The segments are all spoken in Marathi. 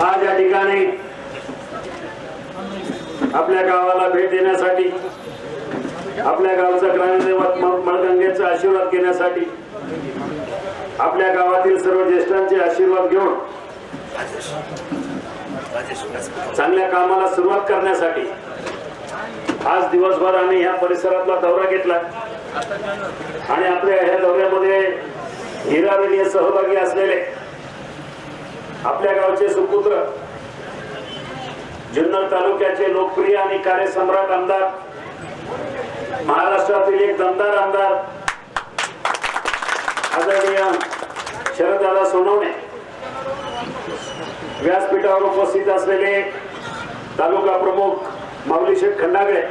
आज या ठिकाणी आपल्या गावाला भेट देण्यासाठी आपल्या गावचा ग्रामदैवत मळगंगेचा आशीर्वाद घेण्यासाठी आपल्या गावातील सर्व ज्येष्ठांचे आशीर्वाद घेऊन चांगल्या कामाला सुरुवात करण्यासाठी आज दिवसभर आम्ही ह्या परिसरातला दौरा घेतला. आणि आपल्या ह्या दौऱ्यामध्ये हिरावेली सहभागी असलेले आपल्या गावचे सुपुत्र जुन्नर तालुक्याचे लोकप्रिय आणि कार्यसम्राट आमदार महाराष्ट्रातील एक दमदार आमदार आदरणीय शरददादा सोनवणे. व्यासपीठावर उपस्थित असलेले तालुका प्रमुख माऊली शेठ खंडागळे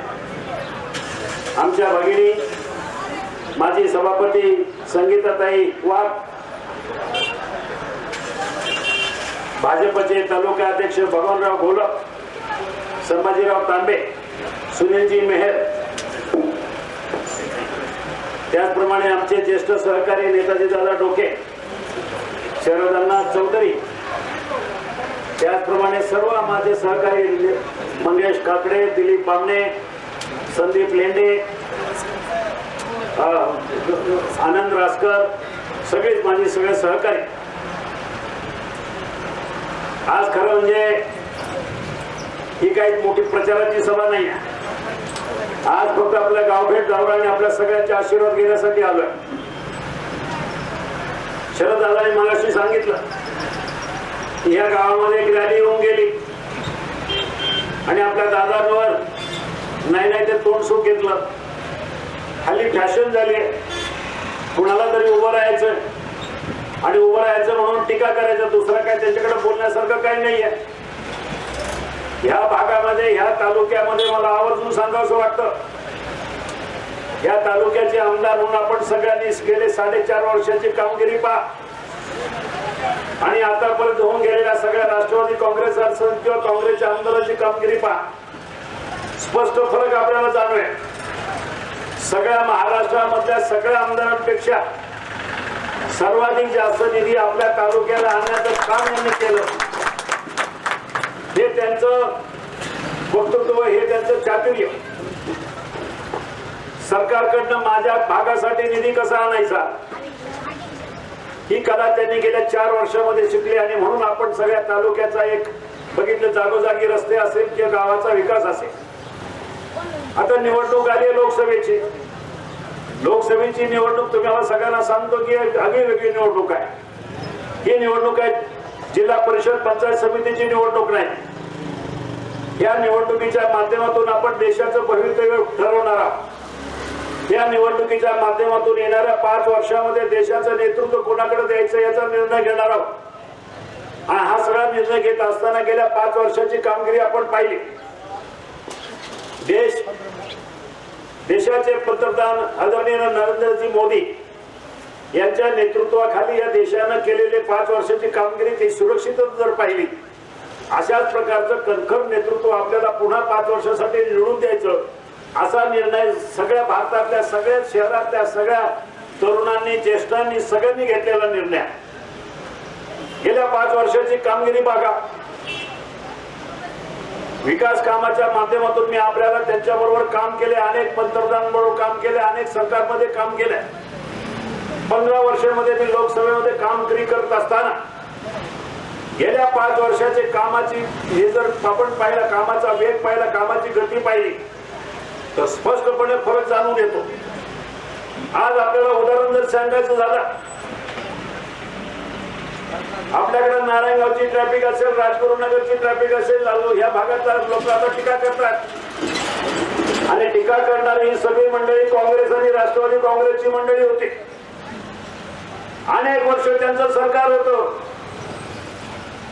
आमच्या भगिनी माजी सभापती संगीताताई वाघ भाजपचे तालुका अध्यक्ष भगवानराव घोलप संभाजीराव तांबे सुनीलजी मेहर. त्याचप्रमाणे आमचे ज्येष्ठ सहकारी नेताजी दादा डोके शरदांना चौधरी. त्याचप्रमाणे सर्व माझे सहकारी म्हणजे मंगेश काकडे दिलीप बामणे संदीप लेंडे आनंद रासकर सगळेच माझे सगळे सहकारी. आज खरं म्हणजे ही काही मोठी प्रचाराची सभा नाही आज फक्त आपल्या गावभेट जावळ आणि आपल्या सगळ्यांचे आशीर्वाद घेण्यासाठी आलोय. शरद दादाने मगाशी सांगितलं या गावामध्ये एक रॅली होऊन गेली. आणि आपल्या दादांवर नाही नाही ते तोंड सुख घेतलं. हल्ली फॅशन झाली कुणाला तरी उभं राहायचं आणि उभं राहायचं म्हणून टीका करायचं दुसरं काय त्यांच्याकडे बोलण्यासारखं काही नाहीये. ह्या भागामध्ये ह्या तालुक्यामध्ये मला आवर्जून सांगावं वाटतं. या तालुक्याचे आमदार म्हणून आपण सगळ्यांनी गेले साडेचार वर्षाची कामगिरी पहा. आणि आतापर्यंत होऊन गेलेल्या सगळ्या राष्ट्रवादी काँग्रेस असेल किंवा काँग्रेसच्या आमदाराची कामगिरी पहा. स्पष्ट फरक आपल्याला जाणवे सगळ्या महाराष्ट्रामधल्या सगळ्या आमदारांपेक्षा सर्वाधिक जास्त निधी आपल्या तालुक्याला आणण्याचं काम यांनी केलं. हे त्यांचं वक्तृत्व हे त्यांचं चातुर्य. सरकारकडनं माझ्या भागासाठी निधी कसा आणायचा? ही कला त्यांनी गेल्या चार वर्षामध्ये शिकली आणि म्हणून आपण सगळ्या तालुक्याचा एक बघितलं जागोजागी रस्ते असेल किंवा गावाचा विकास असेल. आता निवडणूक आली लोकसभेची. लोकसभेची निवडणूक तुम्ही आम्हाला सगळ्यांना सांगतो की आगळी वेगळी निवडणूक आहे. ही निवडणूक आहे जिल्हा परिषद पंचायत समितीची निवडणूक नाही. या निवडणुकीच्या माध्यमातून आपण देशाचं भवितव्य ठरवणार आहोत. या निवडणुकीच्या माध्यमातून येणाऱ्या पाच वर्षामध्ये देशाचं नेतृत्व कोणाकडे द्यायचं याचा निर्णय घेणार आहोत. आणि हा सगळा निर्णय घेत असताना गेल्या पाच वर्षाची कामगिरी आपण पाहिली. देश देशाचे पंतप्रधान आदरणीय नरेंद्रजी मोदी यांच्या नेतृत्वाखाली या देशानं केलेले पाच वर्षाची कामगिरी ती सुरक्षितच जर पाहिली अशाच प्रकारचं कणखर नेतृत्व आपल्याला पुन्हा पाच वर्षासाठी निवडून द्यायचं असा निर्णय सगळ्या भारतातल्या सगळ्या शहरातल्या सगळ्या तरुणांनी ज्येष्ठांनी सगळ्यांनी घेतलेला निर्णय गेल्या पाच वर्षाची कामगिरी बघा विकास कामाच्या माध्यमातून मी आपल्याला त्यांच्याबरोबर काम केले अनेक पंतप्रधानांबरोबर काम केले अनेक सरकारमध्ये काम केलंय पंधरा वर्षामध्ये मी लोकसभेमध्ये काम करी करत असताना गेल्या पाच वर्षाचे कामाची हे जर आपण पाहिला कामाचा वेग पाहिला कामाची गती पाहिली तर स्पष्टपणे फरक जाणून येतो. आज आपल्याला उदाहरण जर सांगायचं झालं आपल्याकडे नारायणगावची ट्रॅफिक असेल राजगुरुनगरची ट्रॅफिक असेल लालू या भागात लोक आता टीका करतात. आणि टीका करणारी ही सगळी मंडळी काँग्रेस आणि राष्ट्रवादी काँग्रेसची मंडळी होती. अनेक वर्ष त्यांचं सरकार होतं.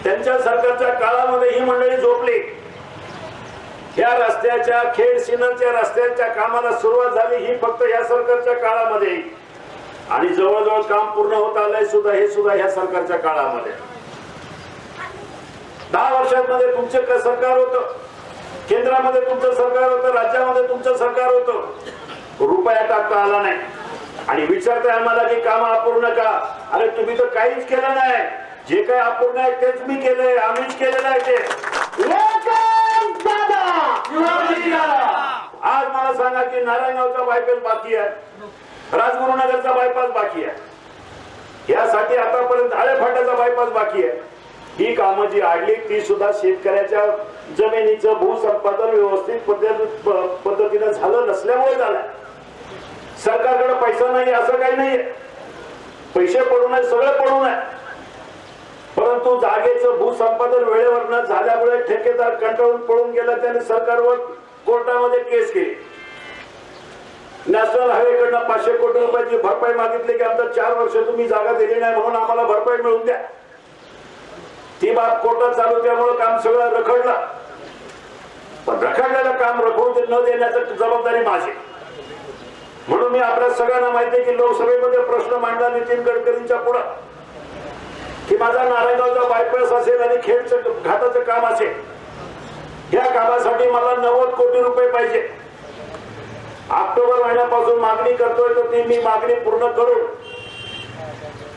त्यांच्या सरकारच्या काळामध्ये ही मंडळी झोपली. या रस्त्याच्या खेड सिनरच्या रस्त्यांच्या कामाला सुरुवात झाली ही फक्त या सरकारच्या काळामध्ये. आणि जवळजवळ काम पूर्ण होत आलंय सुद्धा हे सुद्धा ह्या सरकारच्या काळामध्ये. दहा वर्षांमध्ये तुमचे क- सरकार होतं. केंद्रामध्ये तुमचं सरकार होतं राज्यामध्ये तुमचं सरकार होतं. रुपया टाकता आला नाही. आणि विचारताय आम्हाला की काम अपूर्ण का? अरे तुम्ही तर काहीच केलं नाही. जे काही अपूर्ण आहे तेच मी केलंय आम्हीच केलेलं आहे ते. आज मला सांगा की नारायणगावचा बायपास बाकी आहे. राजगुरुनगरचा बायपास बाकी आहे. यासाठी आतापर्यंत आळेफाट्याचा बायपास बाकी आहे. ही कामं जी आडली ती सुद्धा शेतकऱ्याच्या जमिनीचं भूसंपादन व्यवस्थित पद्धत- पद्धतीनं झालं नसल्यामुळे झालं सरकारकडे पैसा नाही असं काही नाहीये. पैसे पडून आहे सगळं पडून आहे परंतु जागेचं भूसंपादन वेळेवर न झाल्यामुळे ठेकेदार कंटाळून पळून गेला त्याने सरकारवर. कोर्टामध्ये केस केली. नॅशनल हायवेकडनं पाचशे कोटी रुपयाची भरपाई मागितली की आमचा चार वर्ष तुम्ही जागा दिली नाही म्हणून आम्हाला भरपाई मिळून द्या. ती बाब कोर्टात चालू त्यामुळे काम सगळं रखडलं. पण रखडलेलं काम रखडून न देण्याचं जबाबदारी माझी. म्हणून मी आपल्या सगळ्यांना माहिती आहे की लोकसभेमध्ये प्रश्न मांडला नितीन गडकरींच्या पुढं. की माझा नारायणगावचा बायपास असेल आणि खेडचं घाटाचं काम असेल. या कामासाठी मला नव्वद कोटी पाहिजे. ऑक्टोबर महिन्यापासून मागणी करतोय तर ती मी मागणी पूर्ण करून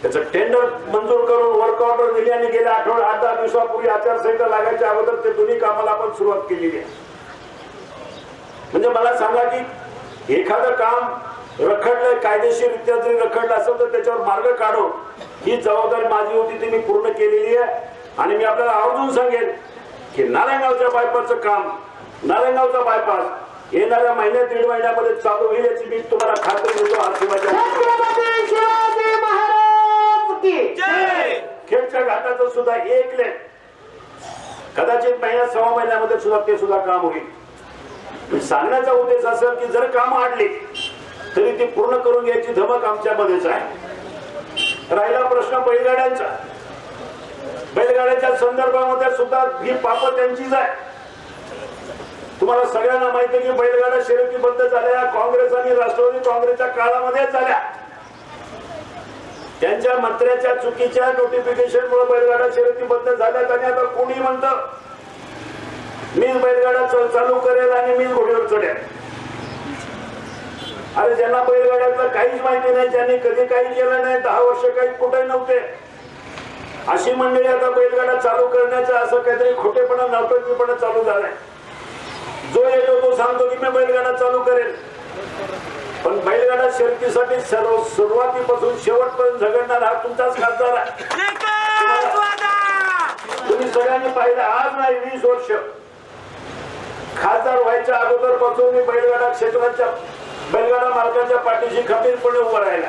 त्याचं टेंडर मंजूर करून वर्क ऑर्डर दिली आणि गेल्या आठवड्या आठ दहा दिवसापूर्वी आचारसंहिता लागायच्या अगोदर ते दोन्ही कामाला आपण सुरुवात केलेली आहे. म्हणजे मला सांगा की एखादं काम रखडलंय कायदेशीररित्या जरी रखडलं असेल तर त्याच्यावर मार्ग काढून ही जबाबदारी माझी होती ती मी पूर्ण केलेली आहे. आणि मी आपल्याला आवर्जून सांगेन की नारायणगावच्या बायपाचं काम नारायणगावचा बायपास येणाऱ्या महिन्यात दीड महिन्यामध्ये चालू होईल याची मी तुम्हाला खात्री देतो. की खेडच्या घाटाचं सुद्धा एक लेन कदाचित महिन्यात सव्वा महिन्यामध्ये सुद्धा ते सुद्धा काम होईल. सांगण्याचा उद्देश असेल की जर काम आडली तरी ती पूर्ण करून घ्यायची धमक आमच्यामध्येच आहे. राहिला प्रश्न बैलगाड्यांचा. बैलगाड्यांच्या संदर्भामध्ये सुद्धा ही पाप त्यांचीच आहे. तुम्हाला सगळ्यांना माहिती आहे की बैलगाडा शर्यती बंद झाल्या काँग्रेस आणि राष्ट्रवादी काँग्रेसच्या काळामध्ये झाल्या. त्यांच्या मंत्र्याच्या चुकीच्या नोटिफिकेशन मुळे बैलगाडा शर्यती बंद झाल्यात आणि आता कोणी म्हणत मीच बैलगाडा चालू करेल आणि मीच घोडीवर चढेल. अरे ज्यांना बैलगाड्याचं काहीच माहिती नाही ज्यांनी कधी काही केलं नाही दहा वर्ष काही कुठे नव्हते. अशी मंडळी आता बैलगाडा चालू करण्याचं असं काहीतरी खोटेपणा नवटकीपणा चालू झालाय. जो येतो तो सांगतो की मी बैलगाडा चालू करेल पण बैलगाडा शर्यतीसाठी सर्व सुरुवातीपासून शेवटपर्यंत झगडणार हा तुमचाच खासदार आहे. तुम्ही सगळ्यांनी पाहिलं आज नाही वीस वर्ष. खासदार व्हायच्या अगोदरपासून मी बैलगाडा क्षेत्राच्या बैलगाडा मालकाच्या पाठीशी खंबीरपणे उभं राहिला.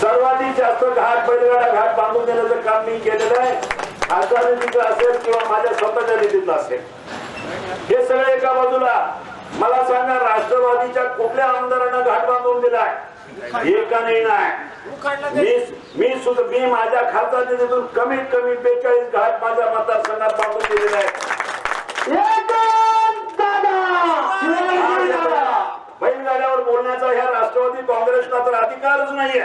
सर्वाधिक जास्त घाट बैलगाडा घाट बांधून देण्याचं काम मी केलेलं आहे. खासदार निधीचं असेल किंवा माझ्या स्वतःच्या निधीचं असेल. हे सगळे एका बाजूला. मला सांगा राष्ट्रवादीच्या कुठल्या आमदारांना घाट बांधून दिलाय? एकाने नाही. मी मी सुद्धा मी माझ्या खासदार निधीतून कमीत कमी बेचाळीस घाट माझ्या मतदारसंघात बांधून दिलेले दादा! बैलगाड्यावर बोलण्याचा ह्या राष्ट्रवादी काँग्रेसला तर अधिकारच नाहीये.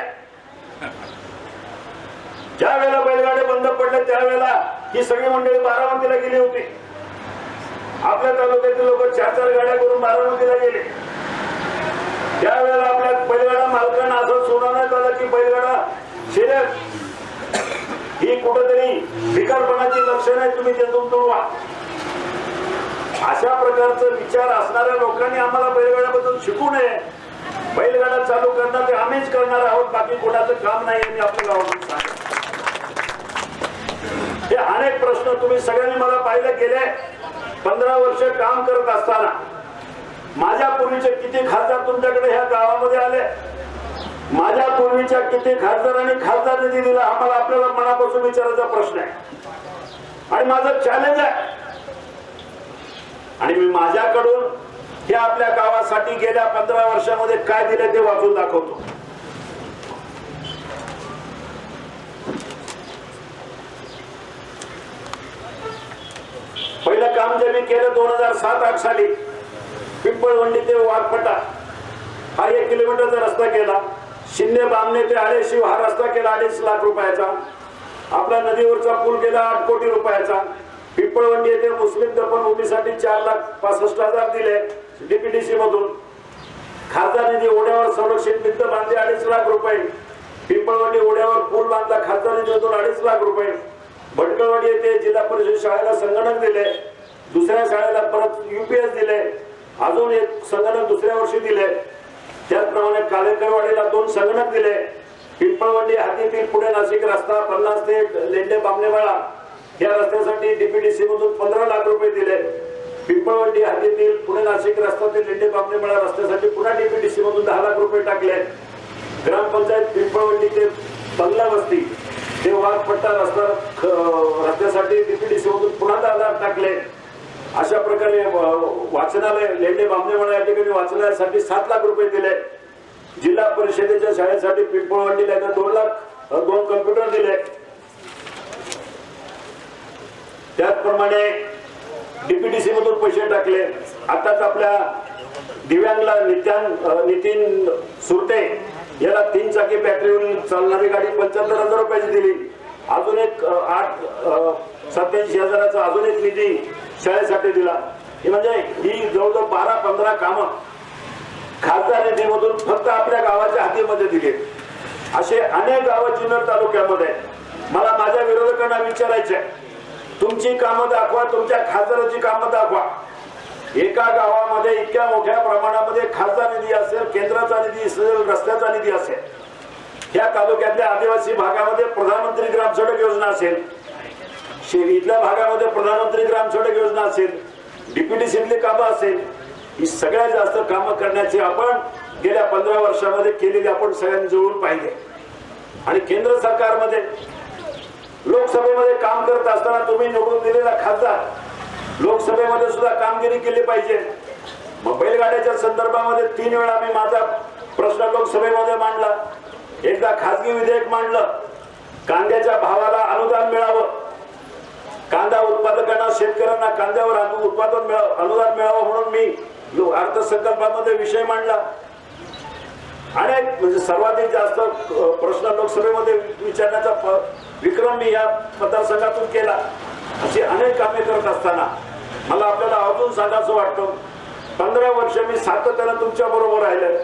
ज्या वेळेला बैलगाडे बंद पडले त्यावेळेला ही सगळी मंडळी बारामतीला गेली होती. आपल्या तालुक्यातील लोक चार चार गाड्या करून बारामतीला गेले. त्यावेळेला आपल्या बैलगाडा मालकांना असं सोडवण्यात आलं की बैलगाडा शर्यत ही कुठंतरी विकारपणाची लक्षण आहे तुम्ही त्यातून तुडवा. अशा प्रकारचा विचार असणाऱ्या लोकांनी आम्हाला बैलगाड्याबद्दल शिकू नये. बैलगाडा चालू करणार ते आम्हीच करणार आहोत बाकी कोणाचं काम नाही मी आपल्या गावातून सांगेन. हे अनेक प्रश्न तुम्ही सगळ्यांनी मला पाहिलं गेले. पंधरा वर्ष काम करत असताना माझ्या पूर्वीचे किती खासदार तुमच्याकडे ह्या गावामध्ये आले? माझ्या पूर्वीच्या किती खासदारांनी खासदार निधी दिला आम्हाला आपल्याला मनापासून विचारायचा प्रश्न आहे. आणि माझं चॅलेंज आहे. आणि मी माझ्याकडून हे आपल्या गावासाठी गेल्या पंधरा वर्षामध्ये काय दिले ते वाचून दाखवतो पहिलं काम जे मी केलं दोन हजार सात आठ साली. पिंपळवंडी ते वाघपटा हा एक किलोमीटरचा रस्ता केला. शिंदे बामणे ते आळेशिव हा रस्ता केला अडीच लाख रुपयाचा. आपला नदीवरचा पूल केला आठ कोटी रुपयाचा. पिंपळवंडी येथे मुस्लिम दफनभूमीसाठी चार लाख पासष्ट हजार दिले डीपीडीसी मधून. खासदार निधी ओढ्यावर संरक्षित भिंत बांधली अडीच लाख रुपये. पिंपळवंडी ओढ्यावर पूल बांधला खासदार निधीतून अडीच लाख रुपये. भटकळवाडी येथे जिल्हा परिषद शाळेला संगणक दिले. दुसऱ्या शाळेला परत युपीएस दिले अजून एक संगणक दुसऱ्या वर्षी दिले त्याचप्रमाणे काळेकरवाडीला दोन संगणक दिले पिंपळवंडी हातीतील पुढे नाशिक रस्ता पन्नास ते लेंडे बामणेवाडा या रस्त्यासाठी डीपीडीसी मधून पंधरा लाख रुपये दिले पिंपळवंडी हातीतील पुणे नाशिक रस्ता ते लेंडे बामणेवाडा रस्त्यासाठी पुन्हा डीपीडीसी मधून दहा लाख रुपये टाकले ग्रामपंचायत पिंपळवंडी ते बंगला वस्ती ते वाघपट्टा रस्ता रस्त्यासाठी डीपीडीसी मधून पुन्हा दहा लाख टाकले अशा प्रकारे वाचनालय लेंडे बामणेवाडा या ठिकाणी वाचनालयासाठी सात लाख रुपये दिले. जिल्हा परिषदेच्या शाळेसाठी पिंपळवंडीला आता दोन लाख दोन कम्प्युटर दिले. त्याचप्रमाणे डीपीडीसी मधून पैसे टाकले. आताच आपल्या दिव्यांगला नित्यान नितीन सुरते याला तीन चाकी बॅटरीवरून चालणारी गाडी पंच्याहत्तर हजार रुपयाची दिली. अजून एक आठ सत्याऐंशी हजाराचा अजून एक निधी शाळेसाठी दिला. हे म्हणजे ही जवळजवळ बारा पंधरा कामं खासदार निधीमधून फक्त आपल्या गावाच्या हातीमध्ये दिले असे अनेक गावं जुन्नर तालुक्यामध्ये मला माझ्या विरोधकांना विचारायचे आहे, तुमची कामं दाखवा तुमच्या खासदाराची कामं दाखवा. एका गावामध्ये इतक्या मोठ्या प्रमाणामध्ये खासदार निधी असेल केंद्राचा निधी असेल रस्त्याचा निधी असेल. या तालुक्यातल्या आदिवासी भागामध्ये प्रधानमंत्री ग्राम सडक योजना असेल इथल्या भागामध्ये प्रधानमंत्री ग्राम सडक योजना असेल डीपीडीसीतली कामं असेल ही सगळ्यात जास्त कामं करण्याची आपण गेल्या पंधरा वर्षामध्ये केलेली आपण सगळ्यांनी जुळून पाहिजे आणि केंद्र सरकारमध्ये लोकसभेमध्ये काम करत असताना तुम्ही निवडून दिलेला खासदार लोकसभेमध्ये सुद्धा कामगिरी केली पाहिजे. मग बैलगाड्याच्या संदर्भामध्ये तीन वेळा मी माझा प्रश्न लोकसभेमध्ये मांडला. एकदा खासगी विधेयक मांडलं. कांद्याच्या भावाला अनुदान मिळावं. कांदा उत्पादकांना शेतकऱ्यांना कांद्यावर उत्पादन मिळावं अनुदान मिळावं म्हणून मी अर्थसंकल्पामध्ये विषय मांडला. अनेक म्हणजे सर्वाधिक जास्त प्रश्न लोकसभेमध्ये विचारण्याचा विक्रम मी या मतदारसंघातून केला. अशी अनेक कामे करत असताना मला आपल्याला अजून सांगायचं वाटतं पंधरा वर्ष मी सातत्यानं तुमच्या बरोबर राहिले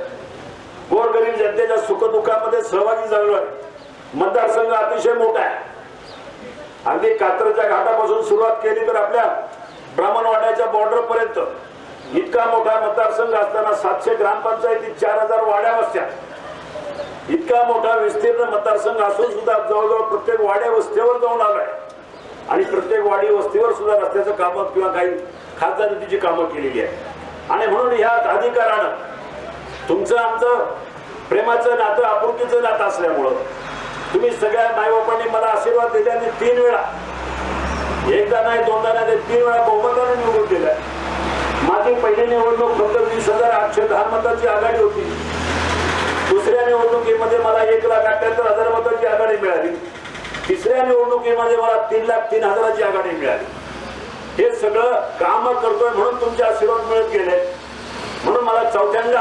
गोरगरीब जनतेच्या सुखदुःखामध्ये सहभागी झालो आहे. मतदारसंघ अतिशय मोठा आहे. अगदी कात्रच्या घाटापासून सुरुवात केली तर आपल्या ब्राह्मणवाड्याच्या बॉर्डर पर्यंत. इतका मोठा मतदारसंघ असताना सातशे ग्रामपंचायती चार हजार वाड्या वस्त्या. इतका मोठा विस्तीर्ण मतदारसंघ असून सुद्धा जवळजवळ प्रत्येक वाड्या वस्तीवर जाऊन आलाय. आणि प्रत्येक वाडी वस्तीवर सुद्धा रस्त्याचं कामं किंवा काही खासदार निधीची कामं केलेली आहे आणि म्हणून ह्या अधिकारानं तुमचं आमचं प्रेमाचं नातं आपुलकीचं नातं असल्यामुळं तुम्ही सगळ्या माईबापांनी मला आशीर्वाद दिल्याने तीन वेळा एकदा नाही दोनदा नाही ते तीन वेळा बहुमताने निवडून दिलाय माझी पहिली निवडणूक फक्त वीस हजार आठशे दहा मताची आघाडी होती. दुसऱ्या निवडणुकीमध्ये मला एक लाख अठ्याहत्तर हजार मताची आघाडी मिळाली. तिसऱ्या निवडणुकीमध्ये मला तीन लाख तीन हजाराची आघाडी मिळाली. हे सगळं काम करतोय म्हणून तुमचे आशीर्वाद मिळत गेले. म्हणून मला चौथ्यांदा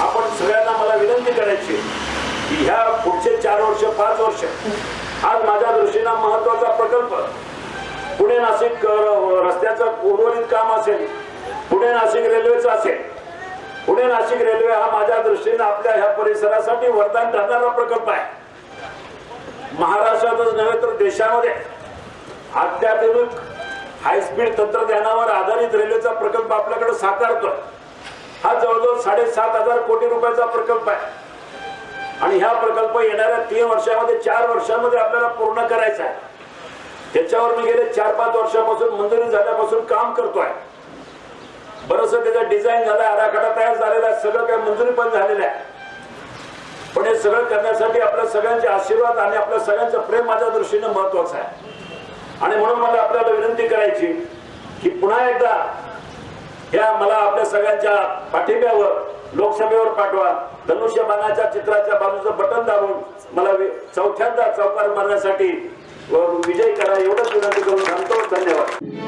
आपण सगळ्यांना मला विनंती करायची ह्या पुढचे चार वर्ष पाच वर्ष आज माझ्या दृष्टीनं महत्त्वाचा प्रकल्प. पुणे नाशिक रस्त्याचं उर्वरित काम असेल पुणे नाशिक रेल्वेचं असेल. पुणे नाशिक रेल्वे हा माझ्या दृष्टीनं आपल्या ह्या परिसरासाठी वरदान ठरणारा प्रकल्प आहे. महाराष्ट्रातच नव्हे तर देशामध्ये अत्याधुनिक हायस्पीड तंत्रज्ञानावर आधारित रेल्वेचा प्रकल्प आपल्याकडे साकारतोय. हा जवळजवळ साडेसात हजार कोटी रुपयाचा प्रकल्प आहे. आणि ह्या प्रकल्प येणाऱ्या तीन वर्षामध्ये चार वर्षामध्ये आपल्याला पूर्ण करायचा आहे. त्याच्यावर मी गेले चार पाच वर्षापासून मंजुरी झाल्यापासून काम करतोय. बरस त्याचा डिझाईन झालंय आराखडा तयार झालेला आहे सगळं काही मंजुरी पण झालेलं आहे. पण हे सगळं करण्यासाठी आपल्या सगळ्यांचे आशीर्वाद आणि आपल्या सगळ्यांचं प्रेम माझ्या दृष्टीने महत्वाचं आहे. आणि म्हणून मला आपल्याला विनंती करायची की पुन्हा एकदा ह्या मला आपल्या सगळ्यांच्या पाठिंब्यावर लोकसभेवर पाठवा. धनुष्यबाणाच्या चित्राच्या बाजूचं बटन दाबून मला चौथ्यांदा चौकार मारण्यासाठी विजय करा. एवढंच विनंती करून सांगतो. धन्यवाद.